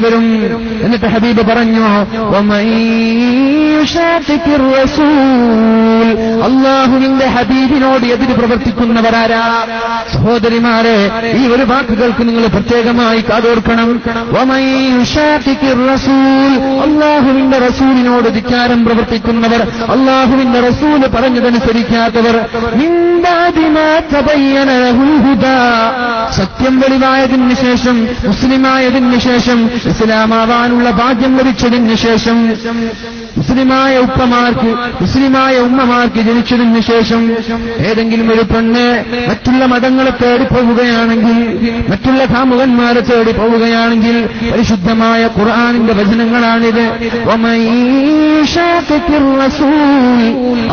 വരും. എന്നിട്ട് ഹബീബ് പറഞ്ഞു അള്ളാഹുവിന്റെ ഹബീബിനോട് എതിര് പ്രവർത്തിക്കുന്നവരാരാ? സഹോദരിമാരെ ഈ ഒരു വാക്കുകൾക്ക് നിങ്ങൾ പ്രത്യേകമായി കാതോർക്കണം. അള്ളാഹുവിന്റെ റസൂലിനോട് ധിക്കാരം പ്രവർത്തിക്കുന്നവർ അള്ളാഹുവിന്റെ റസൂൽ പറഞ്ഞതനുസരിക്കാത്തവർ. സത്യം വെളിവായതിന് ശേഷം മുസ്ലിമായതിന് ശേഷം ഇസ്ലാമാവാനുള്ള ഭാഗ്യം ലഭിച്ചതിന് ശേഷം മുസ്ലിമായ ഉപ്പമാർക്ക് മുസ്ലിമായ ഉമ്മമാർക്ക് ജനിച്ചതിന് ശേഷം ഏതെങ്കിലും ഒരു പെണ്ണ് മറ്റുള്ള മതങ്ങളെ തേടി പോവുകയാണെങ്കിൽ മറ്റുള്ള കാമുകന്മാരെ തേടി പോവുകയാണെങ്കിൽ പരിശുദ്ധമായ ഖുർആാനിന്റെ വചനങ്ങളാണിത്.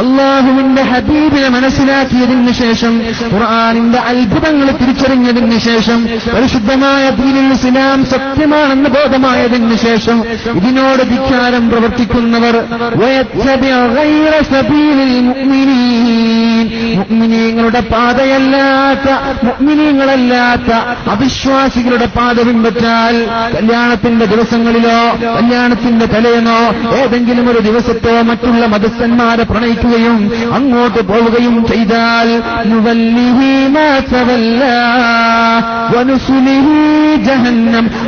അള്ളാഹുവിന്റെ ഹബീബിനെ മനസ്സിലാക്കിയതിന് ശേഷം ഖുർആാനിന്റെ അത്ഭുതങ്ങൾ തിരിച്ചറിഞ്ഞതിന് ശേഷം പരിശുദ്ധമായ ദീനിൽ ഇസ്ലാം സത്യമാണെന്ന് ബോധമായതിന് ശേഷം ഇതിനോട് വിചാരം പ്രവർത്തിക്കുന്നവർ മുഗ്മിനീങ്ങളുടെ പാതയല്ലാത്ത മുഗ്മിനീങ്ങളല്ലാത്ത അവിശ്വാസികളുടെ പാത പിൻപറ്റാൽ കല്യാണത്തിന്റെ ദിവസങ്ങളിലോ കല്യാണത്തിന്റെ തലേന്നോ ഏതെങ്കിലും ഒരു ദിവസത്തോ മറ്റുള്ള മതസ്ഥന്മാരെ പ്രണയിക്കുകയും അങ്ങോട്ട് പോവുകയും ചെയ്താൽ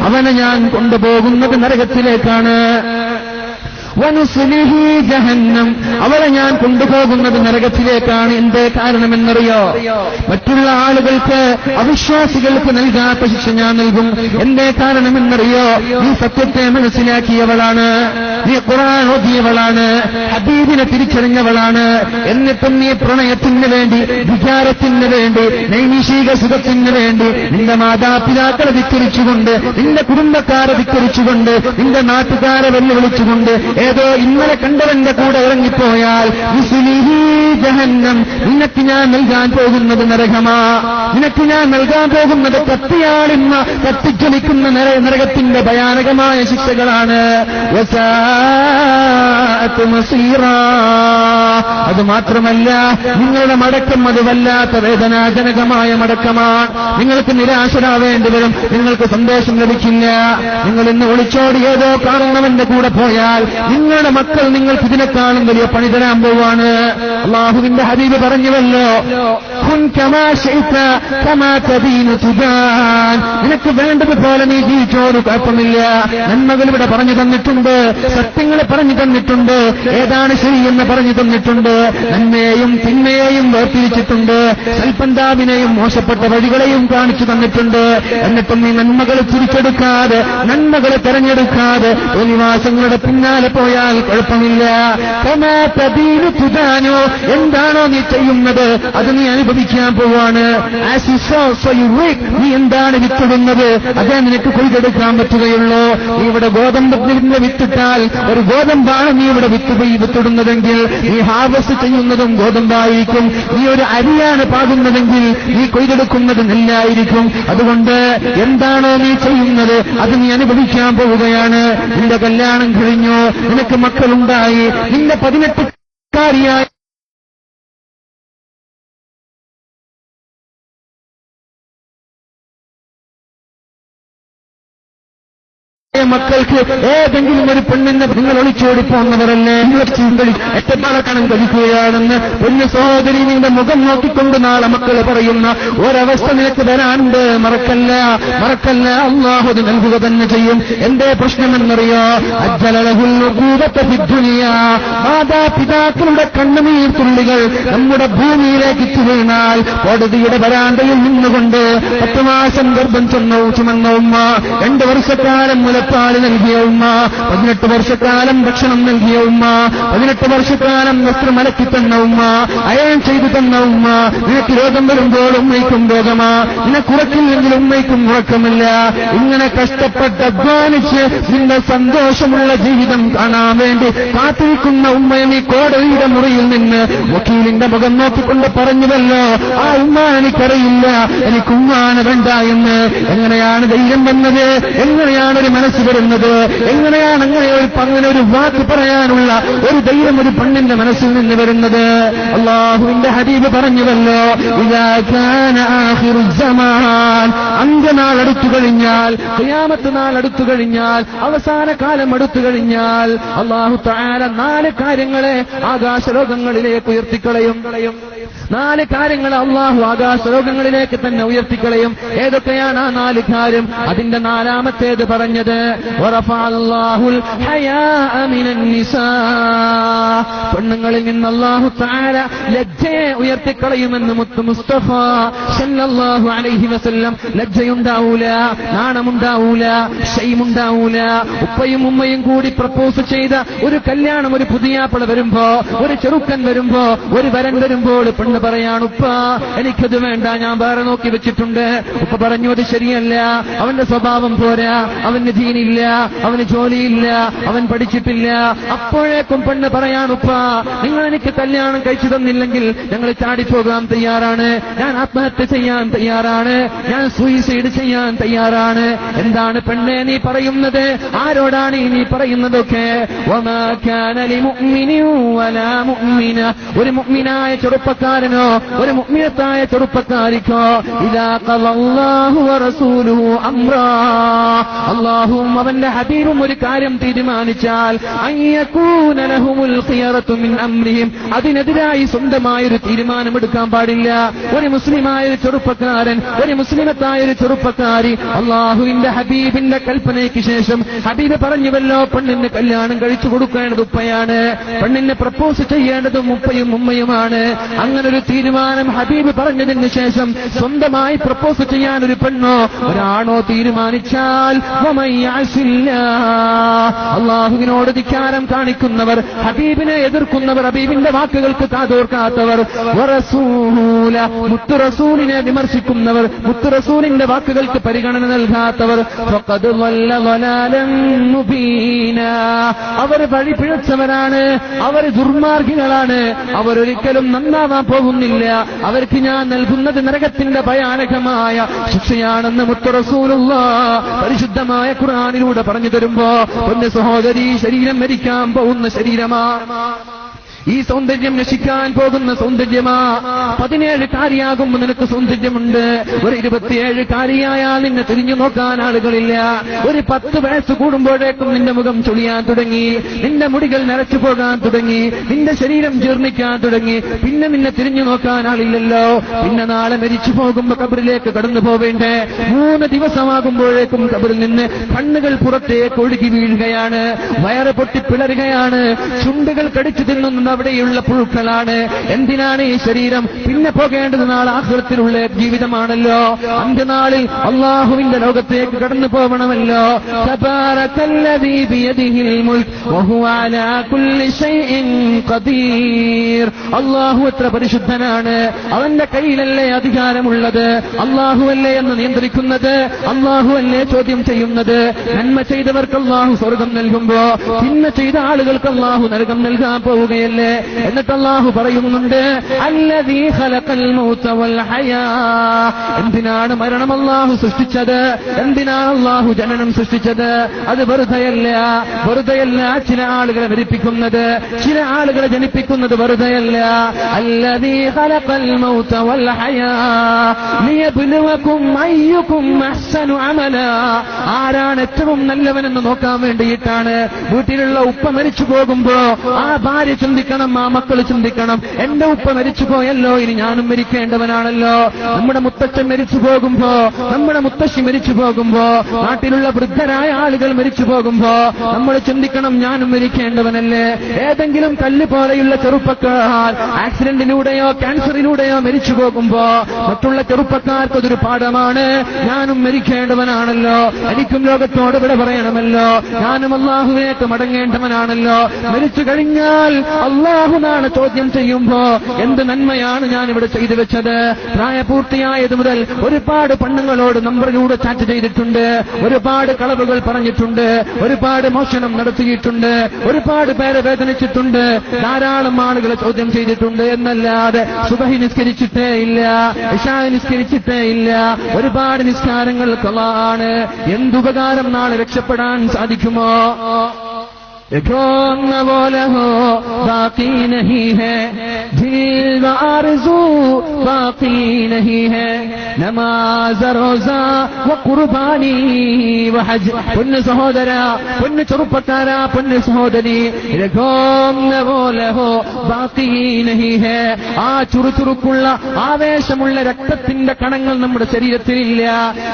അവനെ ഞാൻ കൊണ്ടുപോകുന്നത് നരകത്തിലേക്കാണ്. അവളെ ഞാൻ കൊണ്ടുപോകുന്നത് നരകത്തിലേക്കാണ്. എന്തേ കാരണമെന്നറിയോ? മറ്റുള്ള ആളുകൾക്ക് അവിശ്വാസികൾക്ക് നൽകാത്ത ശിക്ഷ ഞാൻ നൽകും. എന്തേ കാരണമെന്നറിയോ? ഈ സത്യത്തെ മനസ്സിലാക്കിയവളാണ്. നീ ഖുറാൻ ഓതിയവളാണ്. ഹബീബിനെ തിരിച്ചറിഞ്ഞവളാണ്. എന്നിട്ടും നീ പ്രണയത്തിന് വേണ്ടി വിചാരത്തിന് വേണ്ടി നൈമിഷിക സുഖത്തിന് വേണ്ടി നിന്റെ മാതാപിതാക്കളെ ധിക്കരിച്ചുകൊണ്ട് നിന്റെ കുടുംബക്കാരെ ധിക്കരിച്ചുകൊണ്ട് നിന്റെ നാട്ടുകാരെ വെല്ലുവിളിച്ചുകൊണ്ട് ഏതോ ഇന്നലെ കണ്ടവന്റെ കൂടെ ഇറങ്ങിപ്പോയാൽ ജഹന്നം. നിനക്ക് ഞാൻ നൽകാൻ പോകുന്നത് നരകമാ. നിനക്ക് ഞാൻ നൽകാൻ പോകുന്നത് കത്തിയാളിന്ന കത്തിജ്വലിക്കുന്ന നര- നരകത്തിന്റെ ഭയാനകമായ ശിക്ഷകളാണ്. അത് മാത്രമല്ല നിങ്ങളുടെ മടക്കം അത് വല്ലാത്ത വേദനാജനകമായ മടക്കമാണ്. നിങ്ങൾക്ക് നിരാശരാവേണ്ടി വരും നിങ്ങൾക്ക് സന്തോഷം ലഭിക്കില്ല. നിങ്ങൾ ഇന്ന് ഒളിച്ചോടിയതോ കാണുന്നവന്റെ കൂടെ പോയാൽ നിങ്ങളുടെ മക്കൾ നിങ്ങൾക്ക് ഇതിനെക്കാളും വലിയ പണി തരാൻ പോവാണ്. അള്ളാഹുവിന്റെ ഹബീബ് പറഞ്ഞുവല്ലോ നിനക്ക് വേണ്ടതുപോലെ നീ ജീവിച്ചോട് കുഴപ്പമില്ല. നന്മകൾ ഇവിടെ പറഞ്ഞു തന്നിട്ടുണ്ട്. സത്യങ്ങൾ പറഞ്ഞു തന്നിട്ടുണ്ട്. ഏതാണ് ശരിയെന്ന് പറഞ്ഞു തന്നിട്ടുണ്ട്. നന്മയെയും തിന്മയെയും വേർതിരിച്ചിട്ടുണ്ട്. സൽപന്താവിനെയും മോശപ്പെട്ട വഴികളെയും കാണിച്ചു തന്നിട്ടുണ്ട്. എന്നിട്ടും നീ നന്മകൾ തിരിച്ചെടുക്കാതെ നന്മകൾ തെരഞ്ഞെടുക്കാതെ തോന്നിവാസങ്ങളുടെ പിന്നാലെ പോയാൽ കുഴപ്പമില്ല. തുദാനോ എന്താണോ നീ ചെയ്യുന്നത്? അത് നീ അനുഭവിക്കാൻ പോവാണ്. നീ എന്താണ് വിത്തിടുന്നത് അതേ. നിനക്ക് കൊയ്തെടുക്കാൻ പറ്റുകയുള്ളൂ. നീ ഇവിടെ ഗോതമ്പത്തിന്റെ വിത്തിട്ടാൽ ഒരു ഗോതമ്പാണ് നീ ഇവിടെ വിത്ത് വിത്തിടുന്നതെങ്കിൽ നീ ഹാർവസ്റ്റ് ചെയ്യുന്നതും ഗോതമ്പായിരിക്കും. നീ ഒരു അരിയാണ് പാകുന്നതെങ്കിൽ നീ കൊയ്തെടുക്കുന്നത് നെല്ലായിരിക്കും. അതുകൊണ്ട് എന്താണോ നീ ചെയ്യുന്നത്? അത് നീ അനുഭവിക്കാൻ പോവുകയാണ്. നിന്റെ കല്യാണം കഴിഞ്ഞു. നിനക്ക് മക്കളുണ്ടായി. നിന്റെ പതിനെട്ടുകാരിയായ മക്കൾക്ക് ഏതെങ്കിലും ഒരു പെണ്ണിനെ നിങ്ങൾ ഒളിച്ചോടി പോകുന്നവരല്ലേ എട്ടപ്പാളക്കണം കഴിക്കുകയാണെന്ന് പെണ്ണ് സഹോദരി നിന്റെ മുഖം നോക്കിക്കൊണ്ട് നാളെ മക്കൾ പറയുന്ന ഒരവസ്ഥ നിനക്ക് വരാനുണ്ട്. മറക്കല്ല മറക്കല്ല. അള്ളാഹുദ് നൽകുക തന്നെ ചെയ്യും. എന്റെ പ്രശ്നമെന്നറിയോ? അജ്ജലൂപത്തുനിയ മാതാപിതാക്കളുടെ കണ്ണുനീർ തുള്ളികൾ നമ്മുടെ ഭൂമിയിലേക്ക് വീണാൽ കോടതിയുടെ വരാന്തയിൽ നിന്നുകൊണ്ട് പത്ത് മാസം ഗർഭം ചെന്നോ ചുമന്ന ഉമ്മ. രണ്ട് വർഷക്കാലം മുലപ്പാൽ നൽകിയ ഉമ്മ. പതിനെട്ട് വർഷക്കാലം ഭക്ഷണം നൽകിയ ഉമ്മ. പതിനെട്ട് വർഷക്കാലം വസ്ത്രം അലക്കി തന്ന ഉമ്മ. അയൺ ചെയ്തു തന്ന ഉമ്മ. നിനക്ക് രോഗം വരുമ്പോൾ ഉമ്മയ്ക്കും രോഗമാ നിനക്കുറക്കില്ലെങ്കിൽ ഉമ്മയ്ക്കും ഉറക്കമില്ല ഇങ്ങനെ കഷ്ടപ്പെട്ട് അധ്വാനിച്ച് നിന്റെ സന്തോഷമുള്ള ജീവിതം കാണാൻ വേണ്ടി കാത്തിരിക്കുന്ന ഉമ്മയും ഈ കോടതിയുടെ മുറിയിൽ നിന്ന് വക്കീലിന്റെ മുഖം നോക്കിക്കൊണ്ട് പറഞ്ഞുവല്ലോ ആ ഉമ്മ എനിക്കറിയില്ല. എനിക്ക് ഉമ്മാന വേണ്ട എന്ന്. എങ്ങനെയാണ് ധൈര്യം വന്നത്? എങ്ങനെയാണ് ഒരു മനസ്സ് വരുന്നത്. എങ്ങനെയാണ് അങ്ങനെ ഒരു അങ്ങനെ ഒരു വാക്ക് പറയാനുള്ള ഒരു ധൈര്യം ഒരു പെണ്ണിന്റെ മനസ്സിൽ നിന്ന് വരുന്നത്? അള്ളാഹുവിന്റെ ഹബീബ് പറഞ്ഞുവല്ലോ അന്ത്യനാൾ അടുത്തു കഴിഞ്ഞാൽ ഖിയാമത്ത് നാൾ അടുത്തു കഴിഞ്ഞാൽ അവസാന കാലം അടുത്തു കഴിഞ്ഞാൽ അള്ളാഹു താര നാല് കാര്യങ്ങളെ ആകാശലോകങ്ങളിലേക്ക് ഉയർത്തിക്കളയും. നാല് കാര്യങ്ങൾ അള്ളാഹു ആകാശലോകങ്ങളിലേക്ക് തന്നെ ഉയർത്തിക്കളയും. ഏതൊക്കെയാണ് ആ നാല് കാര്യം? അതിന്റെ നാലാമത്തേത് പറഞ്ഞത് പെണ്ണുങ്ങളിൽ നിന്ന് അള്ളാഹു താര ലജ്ജയെ ഉയർത്തിക്കളയുമെന്ന് മുത്ത് മുസ്തഫ സല്ലല്ലാഹു അലൈഹി വസല്ലം ലജ്ജയുണ്ടാവൂല നാണമുണ്ടാവൂല ഷെയ്മുണ്ടാവൂല. ഉപ്പയും ഉമ്മയും കൂടി പ്രപ്പോസ് ചെയ്ത ഒരു കല്യാണം ഒരു പുതിയാപ്പിള വരുമ്പോ ഒരു ചെറുക്കൻ വരുമ്പോ ഒരു വരൻ വരുമ്പോൾ പെണ്ണ് പറയാണ് ഉപ്പ എനിക്കത് വേണ്ട ഞാൻ വേറെ നോക്കി വെച്ചിട്ടുണ്ട്. ഉപ്പ പറഞ്ഞു അത് ശരിയല്ല. അവന്റെ സ്വഭാവം പോരാ. അവന് ജീനില്ല അവന് ജോലിയില്ല. അവൻ പഠിച്ചിട്ടില്ല. അപ്പോഴേക്കും പെണ്ണ് പറയാണ് ഉപ്പ നിങ്ങൾ എനിക്ക് കല്യാണം കഴിച്ചു തന്നില്ലെങ്കിൽ ഞങ്ങൾ ചാടിപ്പോകാൻ തയ്യാറാണ്. ഞാൻ ആത്മഹത്യ ചെയ്യാൻ തയ്യാറാണ്. ഞാൻ സൂയിസൈഡ് ചെയ്യാൻ തയ്യാറാണ്. എന്താണ് പെണ്ണെ നീ പറയുന്നത്? ആരോടാണ് നീ പറയുന്നതൊക്കെ? ഒരു മുഗ്മിനായ ലിമുഅ്മിനിൻ ചെറുപ്പക്കാരനോ ഒരു മുഗ്മിയത്തായ ചെറുപ്പക്കാരിക്കോ? അള്ളാഹും അവന്റെ ഹബീബും ഒരു കാര്യം തീരുമാനിച്ചാൽ അതിനെതിരായി സ്വന്തമായ ഒരു തീരുമാനമെടുക്കാൻ പാടില്ല. ഒരു മുസ്ലിമായ ഒരു ചെറുപ്പക്കാരൻ ഒരു മുസ്ലിമത്തായ ഒരു ചെറുപ്പക്കാരി അള്ളാഹുവിന്റെ ഹബീബിന്റെ കൽപ്പനയ്ക്ക് ശേഷം ഹബീബ് പറഞ്ഞുവല്ലോ പെണ്ണിന് കല്യാണം കഴിച്ചു കൊടുക്കേണ്ടത് ഉപ്പയാണ്. പെണ്ണിനെ പ്രപ്പോസ് ചെയ്യേണ്ടതും ഉപ്പയും ഉമ്മയുമാണ്. ഒരു തീരുമാനം ഹബീബ് പറഞ്ഞതിന് ശേഷം സ്വന്തമായി പ്രപ്പോസ് ചെയ്യാൻ ഒരു പെണ്ണോ ഒരാണോ തീരുമാനിച്ചാൽ. അള്ളാഹുവിനോട് ധിക്കാരം കാണിക്കുന്നവർ ഹബീബിനെ എതിർക്കുന്നവർ ഹബീബിന്റെ വാക്കുകൾക്ക് കാതോർക്കാത്തവർ മുത്തുറസൂലിനെ മുത്തു വിമർശിക്കുന്നവർ മുത്തുറസൂലിന്റെ വാക്കുകൾക്ക് പരിഗണന നൽകാത്തവർ. അവർ വഴി പിഴച്ചവരാണ് അവർ ദുർമാർഗികളാണ് അവരൊരിക്കലും നന്നാവാൻ പോകുന്നില്ല. അവർക്ക് ഞാൻ നൽകുന്നത് നരകത്തിന്റെ ഭയാനകമായ ശിക്ഷയാണെന്ന് മുത്തറസൂലുള്ള പരിശുദ്ധമായ ഖുർആനിലൂടെ പറഞ്ഞു തരുമ്പോ ഒന്ന് സഹോദരി ശരീരം മരിക്കാൻ പോകുന്ന ശരീരമാ. ഈ സൗന്ദര്യം നശിക്കാൻ പോകുന്ന സൗന്ദര്യമാ. പതിനേഴ് കാരിയാകുമ്പോ നിനക്ക് സൗന്ദര്യമുണ്ട്. ഒരു ഇരുപത്തിയേഴ് കാരിയായാൽ നിന്നെ തിരിഞ്ഞു നോക്കാൻ ആളുകളില്ല. ഒരു പത്ത് വയസ്സ് കൂടുമ്പോഴേക്കും നിന്റെ മുഖം ചുളിയാൻ തുടങ്ങി. നിന്റെ മുടികൾ നരച്ചു പോകാൻ തുടങ്ങി. നിന്റെ ശരീരം ജീർണിക്കാൻ തുടങ്ങി. പിന്നെ നിന്നെ തിരിഞ്ഞു നോക്കാൻ ആളില്ലല്ലോ. പിന്നെ നാളെ മരിച്ചു പോകുമ്പോ കബറിലേക്ക് കടന്നു പോവേണ്ടേ? മൂന്ന് ദിവസമാകുമ്പോഴേക്കും കബറിൽ നിന്ന് കണ്ണുകൾ പുറത്തേക്ക് ഒഴുകി വീഴുകയാണ്. വയറ് പൊട്ടി പിളരുകയാണ്. ചുണ്ടുകൾ കടിച്ചു തിന്നുന്ന അവിടെയുള്ള പുഴുക്കളാണ്. എന്തിനാണ് ഈ ശരീരം പിന്നെ പോകേണ്ടത് നാളെ ആഹൃത്തിലുള്ള ജീവിതമാണല്ലോ? അന്ത്യനാളിൽ അള്ളാഹുവിന്റെ ലോകത്തേക്ക് കടന്നു പോകണമല്ലോ അള്ളാഹു എത്ര പരിശുദ്ധനാണ്. അവന്റെ കയ്യിലല്ലേ അധികാരമുള്ളത്? അള്ളാഹുവല്ലേ എന്ന് നിയന്ത്രിക്കുന്നത്? അള്ളാഹുവല്ലേ ചോദ്യം ചെയ്യുന്നത്? നന്മ ചെയ്തവർക്ക് അള്ളാഹു സ്വർഗം നൽകുമ്പോ തിന്മ ചെയ്ത ആളുകൾക്ക് അള്ളാഹു നരകം നൽകാൻ പോവുകയല്ലേ? എന്നിട്ട് അള്ളാഹു പറയുന്നുണ്ട് എന്തിനാണ് മരണം അള്ളാഹു സൃഷ്ടിച്ചത്? എന്തിനാണ് അള്ളാഹു ജനനം സൃഷ്ടിച്ചത്? അത് വെറുതെയല്ല വെറുതെയല്ല ചില ആളുകളെ മരിപ്പിക്കുന്നത് ചില ആളുകളെ ജനിപ്പിക്കുന്നത് വെറുതെയല്ല. ആരാണ് ഏറ്റവും നല്ലവനെന്ന് നോക്കാൻ വേണ്ടിയിട്ടാണ് വീട്ടിലുള്ള ഉപ്പ മരിച്ചു പോകുമ്പോ ആ ഭാര്യ ചിന്തിക്കണം ആ മക്കൾ ചിന്തിക്കണം. എന്റെ ഉപ്പ മരിച്ചു പോയല്ലോ ഇനി ഞാനും മരിക്കേണ്ടവനാണല്ലോ. നമ്മുടെ മുത്തച്ഛൻ മരിച്ചു പോകുമ്പോ നമ്മുടെ മുത്തശ്ശി മരിച്ചു പോകുമ്പോ നാട്ടിലുള്ള വൃദ്ധരായ ആളുകൾ മരിച്ചു പോകുമ്പോ നമ്മൾ ചിന്തിക്കണം ഞാനും മരിക്കേണ്ടവനല്ലേ. ഏതെങ്കിലും കല്ല് പോലെയുള്ള ചെറുപ്പക്കാർ ആക്സിഡന്റിലൂടെയോ ക്യാൻസറിലൂടെയോ മരിച്ചു പോകുമ്പോ മറ്റുള്ള ചെറുപ്പക്കാർക്ക് അതൊരു പാഠമാണ്. ഞാനും മരിക്കേണ്ടവനാണല്ലോ. എനിക്കും ലോകത്തോട് ഇവിടെ പറയണമല്ലോ. ഞാനും അള്ളാഹുവേക്ക് മടങ്ങേണ്ടവനാണല്ലോ. മരിച്ചു കഴിഞ്ഞാൽ അള്ളാഹു നാളെ ചോദ്യം ചെയ്യുമ്പോ എന്ത് നന്മയാണ് ഞാൻ ഇവിടെ ചെയ്തു വെച്ചത്? പ്രായപൂർത്തിയായത് മുതൽ ഒരുപാട് പെണ്ണുങ്ങളോട് നമ്പറിലൂടെ ചാറ്റ് ചെയ്തിട്ടുണ്ട്. ഒരുപാട് കളവുകൾ പറഞ്ഞിട്ടുണ്ട്. ഒരുപാട് മോഷണം നടത്തിയിട്ടുണ്ട്. ഒരുപാട് പേരെ വേദനിച്ചിട്ടുണ്ട്. ധാരാളം ആളുകളെ ചോദ്യം ചെയ്തിട്ടുണ്ട് എന്നല്ലാതെ സുബഹി നിസ്കരിച്ചിട്ടേ ഇല്ല ഇഷാ നിസ്കരിച്ചിട്ടേ ഇല്ല. ഒരുപാട് നിസ്കാരങ്ങൾ കളാണ് എന്തുപകാരം നാളെ രക്ഷപ്പെടാൻ സാധിക്കുമോ? يكون وله باقی نہیں ہے۔ تحصیل و آرزو باقی نہیں ہے۔ നമാസ റോസ കുർബാനി ഹജ് പൊന്നു സഹോദര പൊന്നു ചെറുപ്പക്കാര പൊന്നു സഹോദരി ലഘോന്നവോലഹോ ബാക്കി നഹിഹേ ആ ചുറുചുറുക്കുള്ള ആവേശമുള്ള രക്തത്തിന്റെ കണങ്ങൾ നമ്മുടെ ശരീരത്തിലില്ല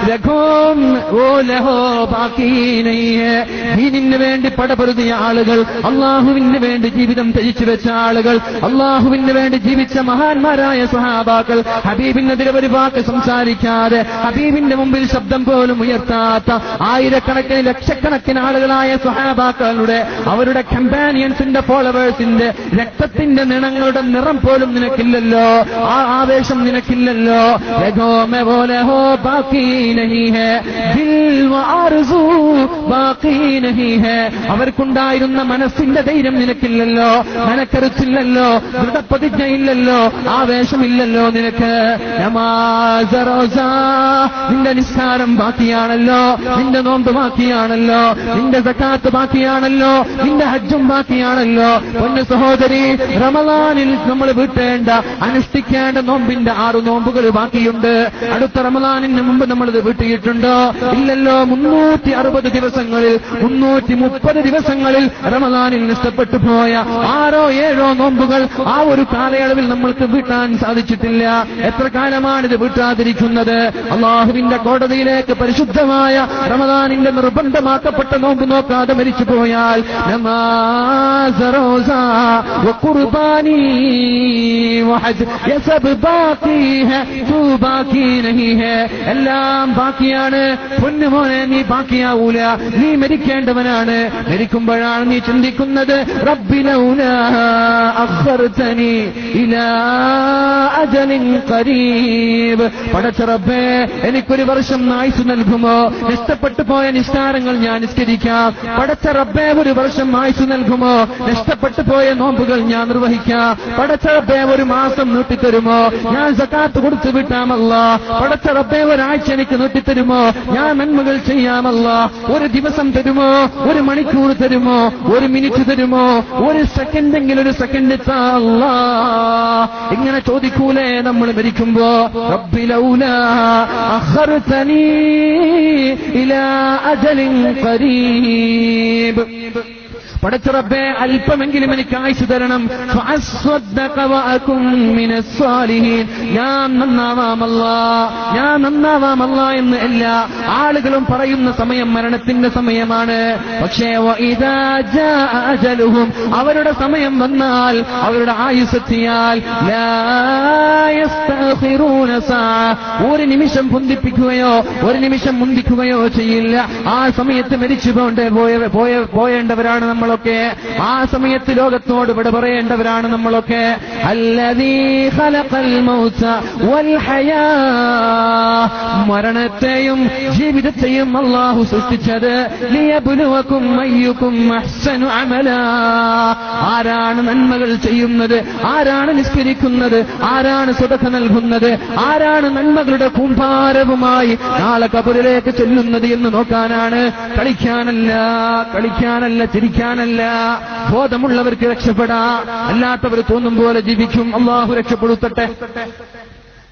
ലഘോം ഓലഹോ ബാക്കി നഹിഹേ ദീനിന് വേണ്ടി പടപൊരുതിയ ആളുകൾ അള്ളാഹുവിന് വേണ്ടി ജീവിതം ത്യജിച്ചു വെച്ച ആളുകൾ അള്ളാഹുവിന് വേണ്ടി ജീവിച്ച മഹാന്മാരായ സഹാബാക്കൾ ഹബീബിനെതിരെ ഒരു വാക്ക് സംസാരിക്കാതെ ഹബീബിന്റെ മുമ്പിൽ ശബ്ദം പോലും ഉയർത്താത്ത ആയിരക്കണക്കിന് ലക്ഷക്കണക്കിന് ആളുകളായ സഹാബാക്കളുടെ അവരുടെ കമ്പാനിയൻസിന്റെ ഫോളോവേഴ്സിന്റെ രക്തത്തിന്റെ നിണങ്ങളുടെ നിറം പോലും നിനക്കില്ലല്ലോ. ആ ആവേശം നിനക്കില്ലല്ലോ. പോലെ ഹോ ബാക്കി അവർക്കുണ്ടായിരുന്ന മനസ്സിന്റെ ധൈര്യം നിനക്കില്ലല്ലോ. നിനക്കരുത്തില്ലല്ലോ. ദൃഢപ്രതിജ്ഞയില്ലല്ലോ ആവേശമില്ലല്ലോ നിനക്ക്. നിന്റെ നിസ്കാരം ബാക്കിയാണല്ലോ നിന്റെ നോമ്പ് ബാക്കിയാണല്ലോ നിന്റെ സക്കാത്ത് ബാക്കിയാണല്ലോ നിന്റെ ഹജ്ജും ബാക്കിയാണല്ലോ. പൊന്നു സഹോദരി റമലാനിൽ നമ്മൾ വീട്ടേണ്ട അനുഷ്ഠിക്കേണ്ട നോമ്പിന്റെ ആറ് നോമ്പുകൾ ബാക്കിയുണ്ട്. അടുത്ത റമലാനിന് മുമ്പ് നമ്മളിത് വീട്ടിയിട്ടുണ്ടോ? ഇല്ലല്ലോ മുന്നൂറ്റി അറുപത് ദിവസങ്ങളിൽ മുന്നൂറ്റി മുപ്പത് ദിവസങ്ങളിൽ റമലാനിൽ നഷ്ടപ്പെട്ടു പോയ ആറോ ഏഴോ നോമ്പുകൾ ആ ഒരു കാലയളവിൽ നമ്മൾക്ക് വീട്ടാൻ സാധിച്ചിട്ടില്ല. എത്ര കാലമാണിത് വീട്ടാതിരിക്കുന്നത്? അള്ളാഹുവിന്റെ കോടതിയിലേക്ക് പരിശുദ്ധമായ റമദാനിന്റെ നിർബന്ധമാക്കപ്പെട്ട നോമ്പ് നോക്കാതെ മരിച്ചു പോയാൽ എല്ലാം ബാക്കിയാണ്. പൊന്നുമോനെ നീ ബാക്കിയാവൂല. നീ മരിക്കേണ്ടവനാണ്. മരിക്കുമ്പോഴാണ് നീ ചിന്തിക്കുന്നത് റബ്ബിലൗല അഖർതനി ഇലാ അജലിൻ റബ്ബേ എനിക്കൊരു വർഷം ആയുസ് നൽകുമോ? നഷ്ടപ്പെട്ടു പോയ നിസ്കാരങ്ങൾ ഞാൻ നിസ്കരിക്കാം. പടച്ച റബ്ബേ ഒരു വർഷം ആയുസ് നൽകുമോ? നഷ്ടപ്പെട്ടു പോയ നോമ്പുകൾ ഞാൻ നിർവഹിക്കാം. പടച്ച റബ്ബേ ഒരു മാസം നീട്ടിത്തരുമോ? ഞാൻ സക്കാത്ത് കൊടുത്തു വിട്ടാമല്ല പടച്ച റബ്ബേ ഒരാഴ്ച എനിക്ക് നീട്ടിത്തരുമോ? ഞാൻ നന്മകൾ ചെയ്യാമല്ല ഒരു ദിവസം തരുമോ? ഒരു മണിക്കൂർ തരുമോ? ഒരു മിനിറ്റ് തരുമോ? ഒരു സെക്കൻഡെങ്കിലും ഒരു സെക്കൻഡ് അല്ല. ഇങ്ങനെ ചോദിക്കൂലേ നമ്മൾ മരിക്കുമ്പോ? റബ്ബിലൗല അഖർതനി ഇലാ അജലിൻ ഖരീബ്. പടച്ചുറബെ അല്പമെങ്കിലും എനിക്ക് ആയുസ് തരണം. ഞാൻ നന്നാവാമല്ല ഞാൻ നന്നാവാമല്ല എന്ന് എല്ലാ ആളുകളും പറയുന്ന സമയം മരണത്തിന്റെ സമയമാണ്. പക്ഷേ അവരുടെ സമയം വന്നാൽ അവരുടെ ആയുസ് എത്തിയാൽ ഒരു നിമിഷം പൊന്തിപ്പിക്കുകയോ ഒരു നിമിഷം മുന്തിക്കുകയോ ചെയ്യില്ല. ആ സമയത്ത് മരിച്ചു പോണ്ടേ പോയ പോയ പോയേണ്ടവരാണ് നമ്മളൊക്കെ ആ സമയത്ത് ലോകത്തോട് ഇവിടെ പറയേണ്ടവരാണ് നമ്മളൊക്കെ. മരണത്തെയും ജീവിതത്തെയും അള്ളാഹു സൃഷ്ടിച്ചത് ലിയബ്ലുവക്കും മയ്യുക്കും അഹ്സനു അമല. ആരാണ് നന്മകൾ ചെയ്യുന്നത്? ആരാണ് നിസ്കരിക്കുന്നത്? ആരാണ് സുടക നൽകുന്നത്? ആരാണ് നന്മകളുടെ കൂമ്പാരവുമായി നാളെ കബറിലേക്ക് ചെല്ലുന്നത് എന്ന് നോക്കാനാണ്. കളിക്കാനല്ല കളിക്കാനല്ല ചിരിക്കാനല്ല. ബോധമുള്ളവർക്ക് രക്ഷപ്പെടാ. അല്ലാത്തവർ തോന്നും പോലെ ജീവിക്കും. അള്ളാഹു രക്ഷപ്പെടുത്തട്ടെ.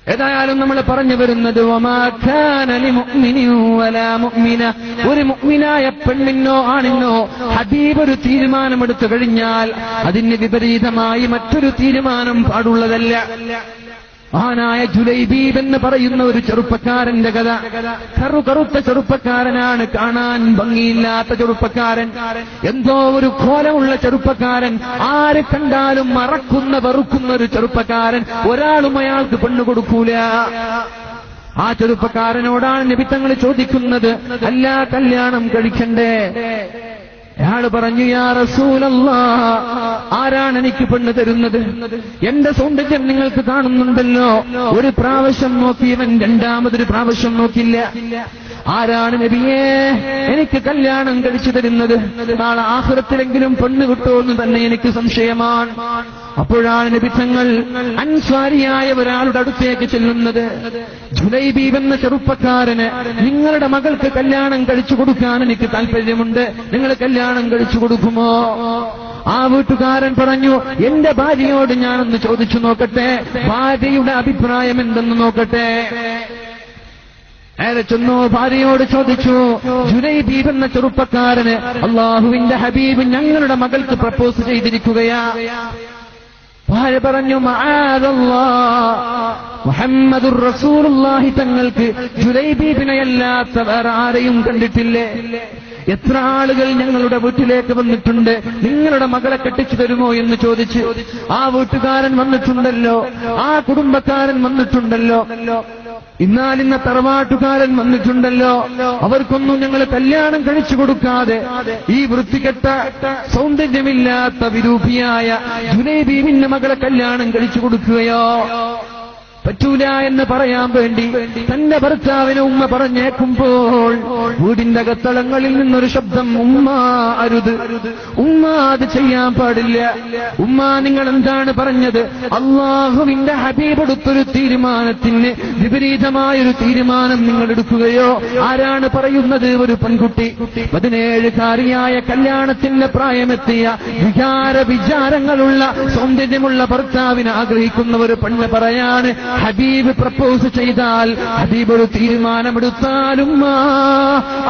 ഏതായാലും നമ്മൾ പറഞ്ഞു വരുന്നത്. ഒരു മുഗ്മിനായ പെണ്ണിനോ ആണിനോ ഹബീബ് ഒരു തീരുമാനമെടുത്തു കഴിഞ്ഞാൽ അതിന് വിപരീതമായി മറ്റൊരു തീരുമാനം പാടുള്ളതല്ല. മഹാനായ ജുലൈബീബ് എന്ന് പറയുന്ന ഒരു ചെറുപ്പക്കാരന്റെ കഥ. കറു കറുത്ത ചെറുപ്പക്കാരനാണ്. കാണാൻ ഭംഗിയില്ലാത്ത ചെറുപ്പക്കാരൻ. എന്തോ ഒരു കോലമുള്ള ചെറുപ്പക്കാരൻ. ആര് കണ്ടാലും മറക്കുന്ന വെറുക്കുന്ന ഒരു ചെറുപ്പക്കാരൻ. ഒരാളും അയാൾക്ക് പെണ്ണു കൊടുക്കൂല. ആ ചെറുപ്പക്കാരനോടാണ് നിമിത്തങ്ങൾ ചോദിക്കുന്നത്. അല്ല കല്യാണം കഴിക്കണ്ടേ? അയാൾ പറഞ്ഞു യാ ആരാണ് എനിക്ക് പെണ്ണ് തരുന്നത്? എന്റെ സൗന്ദര്യം നിങ്ങൾക്ക് കാണുന്നുണ്ടല്ലോ. ഒരു പ്രാവശ്യം നോക്കിയവൻ രണ്ടാമതൊരു പ്രാവശ്യം നോക്കില്ല. ആരാണ് നബിയേ എനിക്ക് കല്യാണം കഴിച്ചു തരുന്നത്? നാളെ ആഹൃത്തിലെങ്കിലും പെണ്ണ് കിട്ടുമെന്ന് തന്നെ എനിക്ക് സംശയമാണ്. അപ്പോഴാണ് നബിത്തങ്ങൾ അൻസ്വാരിയായ ഒരാളുടെ അടുത്തേക്ക് ചെല്ലുന്നത്. ജുലൈബീബ് എന്ന ചെറുപ്പക്കാരന് നിങ്ങളുടെ മകൾക്ക് കല്യാണം കഴിച്ചു കൊടുക്കാൻ എനിക്ക് താല്പര്യമുണ്ട് നിങ്ങൾ കല്യാണം കഴിച്ചു കൊടുക്കുമോ? ആ വീട്ടുകാരൻ പറഞ്ഞു എന്റെ ഭാര്യയോട് ഞാനൊന്ന് ചോദിച്ചു നോക്കട്ടെ. ഭാര്യയുടെ അഭിപ്രായം എന്തെന്ന് നോക്കട്ടെ. നേരെ ചെന്നു ഭാര്യയോട് ചോദിച്ചു ജുനൈബീബ് എന്ന ചെറുപ്പക്കാരന് അള്ളാഹുവിന്റെ ഹബീബ് ഞങ്ങളുടെ മകൾക്ക് പ്രപ്പോസ് ചെയ്തിരിക്കുകയാ. ഭാര്യ പറഞ്ഞു "മആദല്ലാ, മുഹമ്മദുർ റസൂലുള്ളാഹി തങ്ങൾക്ക് ജുലൈബീബിനെയല്ലാത്ത വേറെ ആരെയും കണ്ടിട്ടില്ലേ? എത്ര ആളുകൾ ഞങ്ങളുടെ വീട്ടിലേക്ക് വന്നിട്ടുണ്ട്? നിങ്ങളുടെ മകളെ കെട്ടിച്ചു തരുമോ എന്ന് ചോദിച്ച് ആ വീട്ടുകാരൻ വന്നിട്ടുണ്ടല്ലോ ആ കുടുംബക്കാരൻ വന്നിട്ടുണ്ടല്ലോ ഇന്നാലിന്ന ഇന്ന തറവാട്ടുകാരൻ വന്നിട്ടുണ്ടല്ലോ. അവർക്കൊന്നും ഞങ്ങൾ കല്യാണം കഴിച്ചു കൊടുക്കാതെ ഈ വൃത്തികെട്ട സൗന്ദര്യമില്ലാത്ത വിരൂപിയായ ജുനൈബീമിന്റെ മകളെ കല്യാണം കഴിച്ചു കൊടുക്കുകയോ? പറ്റൂല എന്ന് പറയാൻ വേണ്ടി തന്റെ ഭർത്താവിന് ഉമ്മ പറഞ്ഞേക്കുമ്പോൾ വീടിന്റെ അകത്തളങ്ങളിൽ നിന്നൊരു ശബ്ദം ഉമ്മ അരുത്. ഉമ്മ അത് ചെയ്യാൻ പാടില്ല. ഉമ്മ നിങ്ങൾ എന്താണ് പറഞ്ഞത്? അള്ളാഹുവിന്റെ ഹബീപെടുത്തൊരു തീരുമാനത്തിന് വിപരീതമായൊരു തീരുമാനം നിങ്ങൾ എടുക്കുകയോ? ആരാണ് പറയുന്നത് ഒരു പെൺകുട്ടി? പതിനേഴുകാരിയായ കല്യാണത്തിന്റെ പ്രായമെത്തിയ വികാര വിചാരങ്ങളുള്ള സൗന്ദര്യമുള്ള ഭർത്താവിന് ആഗ്രഹിക്കുന്ന ഒരു പെണ്ണ് പറയാണ് ഹബീബ് പ്രപ്പോസ് ചെയ്താൽ ഹബീബ് ഒരു തീരുമാനമെടുത്താലും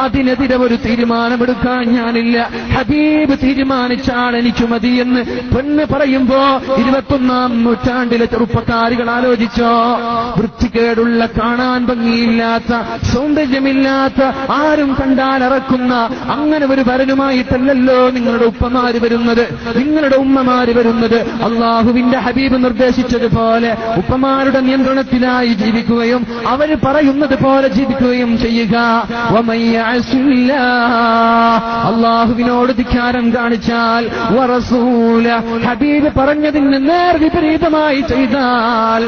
അതിനെതിരെ ഒരു തീരുമാനമെടുക്കാൻ ഞാനില്ല. ഹബീബ് തീരുമാനിച്ചാൽ എനിക്ക് മതിയെന്ന് പെണ്ണ് പറയുമ്പോ ഇരുപത്തൊന്നാം നൂറ്റാണ്ടിലെ ചെറുപ്പക്കാരികൾ ആലോചിച്ചോ. വൃത്തികേടുള്ള കാണാൻ ഭംഗിയില്ലാത്ത സൗന്ദര്യമില്ലാത്ത ആരും കണ്ടാൽ അറക്കുന്ന അങ്ങനെ ഒരു വരനുമായിട്ടല്ലല്ലോ നിങ്ങളുടെ ഉപ്പമാര് വരുന്നത്. നിങ്ങളുടെ ഉമ്മമാര് വരുന്നത്. അള്ളാഹുവിന്റെ ഹബീബ് നിർദ്ദേശിച്ചതുപോലെ ഉപ്പമാരുടെ നിയന്ത്രണത്തിലായി ജീവിക്കുകയും അവർ പറയുന്നത് പോലെ ജീവിക്കുകയും ചെയ്യുക. അള്ളാഹുവിനോട് ധിക്കാരം കാണിച്ചാൽ ഹബീബ് പറഞ്ഞതിന് നേർ വിപരീതമായി ചെയ്താൽ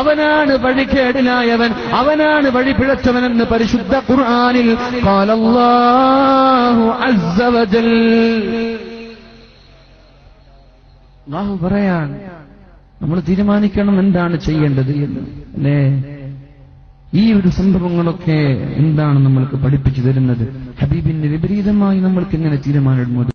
അവനാണ് വഴിക്കേടിനായവൻ അവനാണ് വഴി പിഴച്ചവനെന്ന് പരിശുദ്ധ ഖുർആനിൽ ഖാലല്ലാഹു അസ്സ വജൽ. അള്ളാഹു പറയാൻ നമ്മൾ തീരുമാനിക്കണം എന്താണ് ചെയ്യേണ്ടത് എന്ന് അല്ലേ? ഈ ഒരു സംഭവങ്ങളൊക്കെ എന്താണ് നമ്മൾക്ക് പഠിപ്പിച്ചു തരുന്നത്? ഹബീബിന്റെ വിപരീതമായി നമ്മൾക്ക് എങ്ങനെ തീരുമാനമെടുക്കുന്നത്